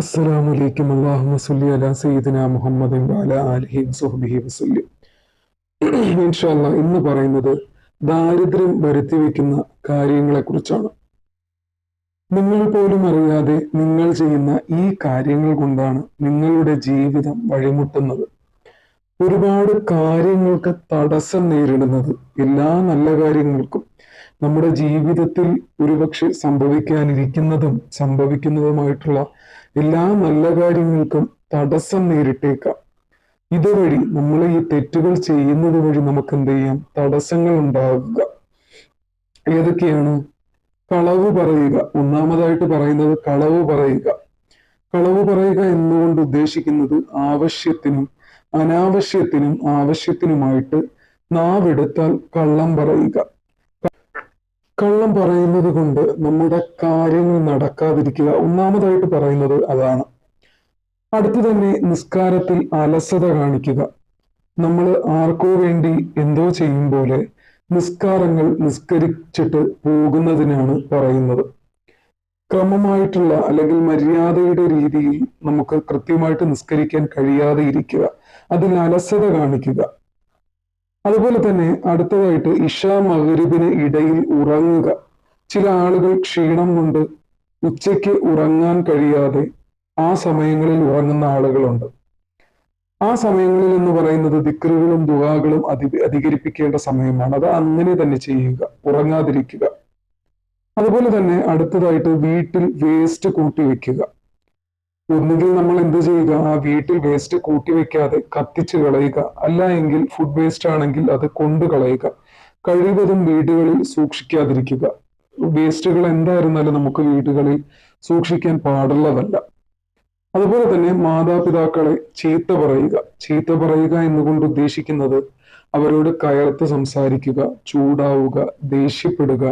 അസ്സലാമു അലൈക്കും അല്ലാഹുമ്മ സ്വല്ലി അലാ സയ്യിദിന മുഹമ്മദിൻ വഅലാ ആലിഹി വസഹ്ബിഹി വസല്ലം. ഇൻഷാ അല്ലാഹ് ഇന്ന് പറയുന്നത് ദാരിദ്ര്യം വരുത്തി വെക്കുന്ന കാര്യങ്ങളെ കുറിച്ചാണ് നിങ്ങൾ പോലും അറിയാതെ നിങ്ങൾ ചെയ്യുന്ന ഈ കാര്യങ്ങൾ കൊണ്ടാണ് നിങ്ങളുടെ ജീവിതം വഴിമുട്ടുന്നത്. ഒരുപാട് കാര്യങ്ങൾക്ക് തടസ്സം നേരിടുന്നത് എല്ലാ നല്ല കാര്യങ്ങൾക്കും നമ്മുടെ ജീവിതത്തിൽ ഒരുപക്ഷെ സംഭവിക്കാനിരിക്കുന്നതും സംഭവിക്കുന്നതുമായിട്ടുള്ള എല്ലാ നല്ല കാര്യങ്ങൾക്കും തടസ്സം നേരിട്ടേക്കാം. ഇതുവഴി നമ്മൾ ഈ തെറ്റുകൾ ചെയ്യുന്നത് വഴി നമുക്ക് എന്ത് ചെയ്യാം? തടസ്സങ്ങൾ ഉണ്ടാകുക ഏതൊക്കെയാണ്? കളവ് പറയുക. ഒന്നാമതായിട്ട് പറയുന്നത് കളവ് പറയുക. കളവ് പറയുക എന്നുകൊണ്ട് ഉദ്ദേശിക്കുന്നത് ആവശ്യത്തിനും അനാവശ്യത്തിനും ആവശ്യത്തിനുമായിട്ട് നാവെടുത്താൽ കള്ളം പറയുക. കള്ളം പറയുന്നത് കൊണ്ട് നമ്മുടെ കാര്യങ്ങൾ നടക്കാതിരിക്കുക. ഒന്നാമതായിട്ട് പറയുന്നത് അതാണ്. അടുത്തു തന്നെ നിസ്കാരത്തിൽ അലസത കാണിക്കുക. നമ്മൾ ആർക്കോ വേണ്ടി എന്തോ ചെയ്യും പോലെ നിസ്കാരങ്ങൾ നിസ്കരിച്ചിട്ട് പോകുന്നതിനാണ് പറയുന്നത്. ക്രമമായിട്ടുള്ള അല്ലെങ്കിൽ മര്യാദയുടെ രീതിയിൽ നമുക്ക് കൃത്യമായിട്ട് നിസ്കരിക്കാൻ കഴിയാതെ ഇരിക്കുക. അതിൽ അലസത കാണിക്കുക. അതുപോലെ തന്നെ അടുത്തതായിട്ട് ഇഷ മകരിബിന് ഇടയിൽ ഉറങ്ങുക. ചില ആളുകൾ ക്ഷീണം കൊണ്ട് ഉച്ചയ്ക്ക് ഉറങ്ങാൻ കഴിയാതെ ആ സമയങ്ങളിൽ ഉറങ്ങുന്ന ആളുകളുണ്ട്. ആ സമയങ്ങളിൽ എന്ന് പറയുന്നത് ദിക്കറുകളും ദുവാകളും അധി അധികരിപ്പിക്കേണ്ട സമയമാണ്. അത് അങ്ങനെ തന്നെ ചെയ്യുക ഉറങ്ങാതിരിക്കുക. അതുപോലെ തന്നെ അടുത്തതായിട്ട് വീട്ടിൽ വേസ്റ്റ് കൂട്ടി വെക്കുക. ഒന്നുകിൽ നമ്മൾ എന്ത് ചെയ്യുക? ആ വീട്ടിൽ വേസ്റ്റ് കൂട്ടി വെക്കാതെ കത്തിച്ച് കളയുക. അല്ല എങ്കിൽ ഫുഡ് വേസ്റ്റ് ആണെങ്കിൽ അത് കൊണ്ടു കളയുക. കഴിവതും വീടുകളിൽ സൂക്ഷിക്കാതിരിക്കുക. വേസ്റ്റുകൾ എന്തായിരുന്നാലും നമുക്ക് വീടുകളിൽ സൂക്ഷിക്കാൻ പാടുള്ളതല്ല. അതുപോലെ തന്നെ മാതാപിതാക്കളെ ചീത്ത പറയുക. ചീത്ത പറയുക എന്നുകൊണ്ട് ഉദ്ദേശിക്കുന്നത് അവരോട് കയർത്ത് സംസാരിക്കുക ചൂടാവുക ദേഷ്യപ്പെടുക.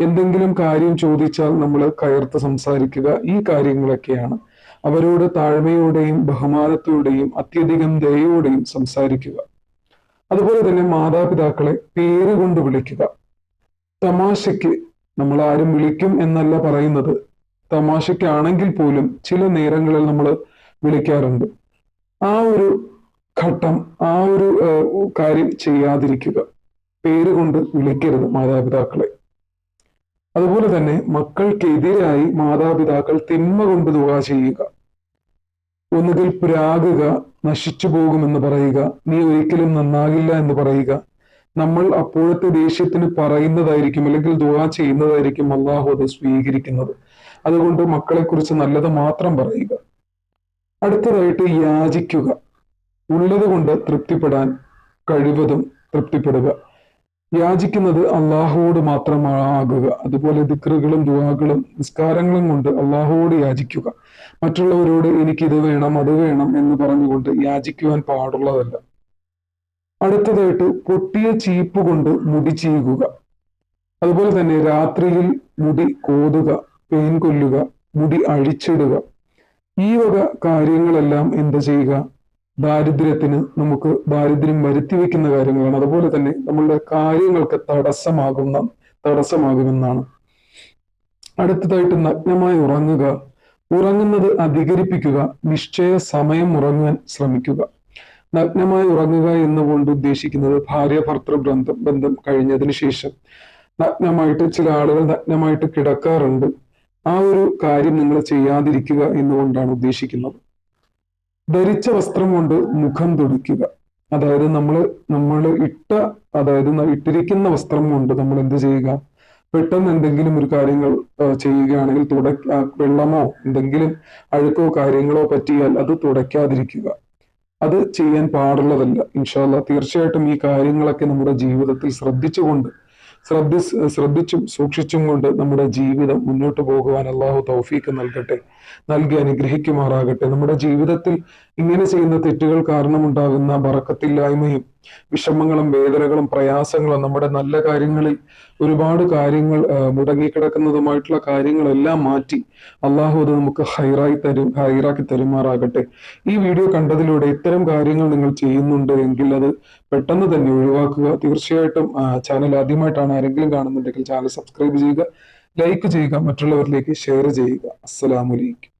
എന്തെങ്കിലും കാര്യം ചോദിച്ചാൽ നമ്മൾ കയർത്ത് സംസാരിക്കുക. ഈ കാര്യങ്ങളൊക്കെയാണ്. അവരോട് താഴ്മയോടെയും ബഹുമാനത്തോടെയും അത്യധികം ദയോടെയും സംസാരിക്കുക. അതുപോലെ തന്നെ മാതാപിതാക്കളെ പേര് കൊണ്ട് വിളിക്കുക. തമാശയ്ക്ക് നമ്മൾ ആരും വിളിക്കും എന്നല്ല പറയുന്നത്. തമാശയ്ക്കാണെങ്കിൽ പോലും ചില നേരങ്ങളിൽ നമ്മൾ വിളിക്കാറുണ്ട്. ആ ഒരു ഘട്ടം ആ ഒരു കാര്യം ചെയ്യാതിരിക്കുക. പേര് കൊണ്ട് വിളിക്കരുത് മാതാപിതാക്കളെ. അതുപോലെ തന്നെ മക്കൾക്കെതിരായി മാതാപിതാക്കൾ തിന്മ കൊണ്ട് ദുവാ ചെയ്യുക. ഒന്നുകിൽ പ്രാകുക നശിച്ചു പോകുമെന്ന് പറയുക നീ ഒരിക്കലും നന്നാകില്ല എന്ന് പറയുക. നമ്മൾ അപ്പോഴത്തെ ദേഷ്യത്തിന് പറയുന്നതായിരിക്കും അല്ലെങ്കിൽ ദുവാ ചെയ്യുന്നതായിരിക്കും അള്ളാഹു അത് സ്വീകരിക്കുന്നത്. അതുകൊണ്ട് മക്കളെക്കുറിച്ച് നല്ലത് മാത്രം പറയുക. അടുത്തതായിട്ട് യാചിക്കുക. ഉള്ളത് കൊണ്ട് തൃപ്തിപ്പെടാൻ കഴിവതും തൃപ്തിപ്പെടുക. യാചിക്കുന്നത് അള്ളാഹുവോട് മാത്രമാകുക അതുപോലെ ദിക്റുകളും ദുവാകളും നിസ്കാരങ്ങളും കൊണ്ട് അള്ളാഹുവോട് യാചിക്കുക. മറ്റുള്ളവരോട് എനിക്കിത് വേണം അത് വേണം എന്ന് പറഞ്ഞുകൊണ്ട് യാചിക്കുവാൻ പാടുള്ളതല്ല. അടുത്തതായിട്ട് പൊട്ടിയ ചീപ്പ് കൊണ്ട് മുടി ചെയ്യുക അതുപോലെ തന്നെ രാത്രിയിൽ മുടി കോതുക പേൻ കൊല്ലുക മുടി അഴിച്ചിടുക. ഈ വക കാര്യങ്ങളെല്ലാം എന്ത് ചെയ്യുക? ദാരിദ്ര്യത്തിന് നമുക്ക് ദാരിദ്ര്യം വരുത്തി വെക്കുന്ന കാര്യങ്ങളാണ്. അതുപോലെ തന്നെ നമ്മളുടെ കാര്യങ്ങൾക്ക് തടസ്സമാകുന്ന തടസ്സമാകുമെന്നാണ്. അടുത്തതായിട്ട് നഗ്നമായി ഉറങ്ങുക. ഉറങ്ങുന്നത് അധികരിപ്പിക്കുക. നിശ്ചയ സമയം ഉറങ്ങാൻ ശ്രമിക്കുക. നഗ്നമായി ഉറങ്ങുക എന്നുകൊണ്ട് ഉദ്ദേശിക്കുന്നത് ഭാര്യ ഭർത്തൃ ബന്ധം ബന്ധം കഴിഞ്ഞതിന് ശേഷം. നഗ്നമായിട്ട് ചില ആളുകൾ നഗ്നമായിട്ട് കിടക്കാറുണ്ട്. ആ ഒരു കാര്യം നിങ്ങൾ ചെയ്യാതിരിക്കുക എന്നുകൊണ്ടാണ് ഉദ്ദേശിക്കുന്നത്. ധരിച്ച വസ്ത്രം കൊണ്ട് മുഖം തുടിക്കുക അതായത് നമ്മൾ നമ്മൾ ഇട്ട അതായത് ഇട്ടിരിക്കുന്ന വസ്ത്രം കൊണ്ട് നമ്മൾ എന്ത് ചെയ്യുക? പെട്ടെന്ന് എന്തെങ്കിലും ഒരു കാര്യങ്ങൾ ചെയ്യുകയാണെങ്കിൽ തുട വെള്ളമോ എന്തെങ്കിലും അഴുക്കോ കാര്യങ്ങളോ പറ്റിയാൽ അത് തുടയ്ക്കാതിരിക്കുക. അത് ചെയ്യാൻ പാടുള്ളതല്ല. ഇൻഷാല്ല തീർച്ചയായിട്ടും ഈ കാര്യങ്ങളൊക്കെ നമ്മുടെ ജീവിതത്തിൽ ശ്രദ്ധിച്ചുകൊണ്ട് ശ്രദ്ധി ശ്രദ്ധിച്ചും സൂക്ഷിച്ചും കൊണ്ട് നമ്മുടെ ജീവിതം മുന്നോട്ട് പോകുവാൻ അള്ളാഹു തൗഫീക്ക് നൽകട്ടെ നൽകി അനുഗ്രഹിക്കുമാറാകട്ടെ. നമ്മുടെ ജീവിതത്തിൽ ഇങ്ങനെ ചെയ്യുന്ന തെറ്റുകൾ കാരണമുണ്ടാകുന്ന ബറക്കത്തില്ലായ്മയും വിഷമങ്ങളും വേദനകളും പ്രയാസങ്ങളും നമ്മുടെ നല്ല കാര്യങ്ങളിൽ ഒരുപാട് കാര്യങ്ങൾ മുടങ്ങിക്കിടക്കുന്നതുമായിട്ടുള്ള കാര്യങ്ങളെല്ലാം മാറ്റി അള്ളാഹു അത് നമുക്ക് ഹൈറായി തരും ഹൈറാക്കി തരുമാറാകട്ടെ. ഈ വീഡിയോ കണ്ടതിലൂടെ ഇത്തരം കാര്യങ്ങൾ നിങ്ങൾ ചെയ്യുന്നുണ്ട് എങ്കിൽ അത് പെട്ടെന്ന് തന്നെ ഒഴിവാക്കുക. തീർച്ചയായിട്ടും ചാനൽ ആദ്യമായിട്ടാണ് ആരെങ്കിലും കാണുന്നുണ്ടെങ്കിൽ ചാനൽ സബ്സ്ക്രൈബ് ചെയ്യുക ലൈക്ക് ചെയ്യുക മറ്റുള്ളവരിലേക്ക് ഷെയർ ചെയ്യുക. അസ്സലാമലൈക്കും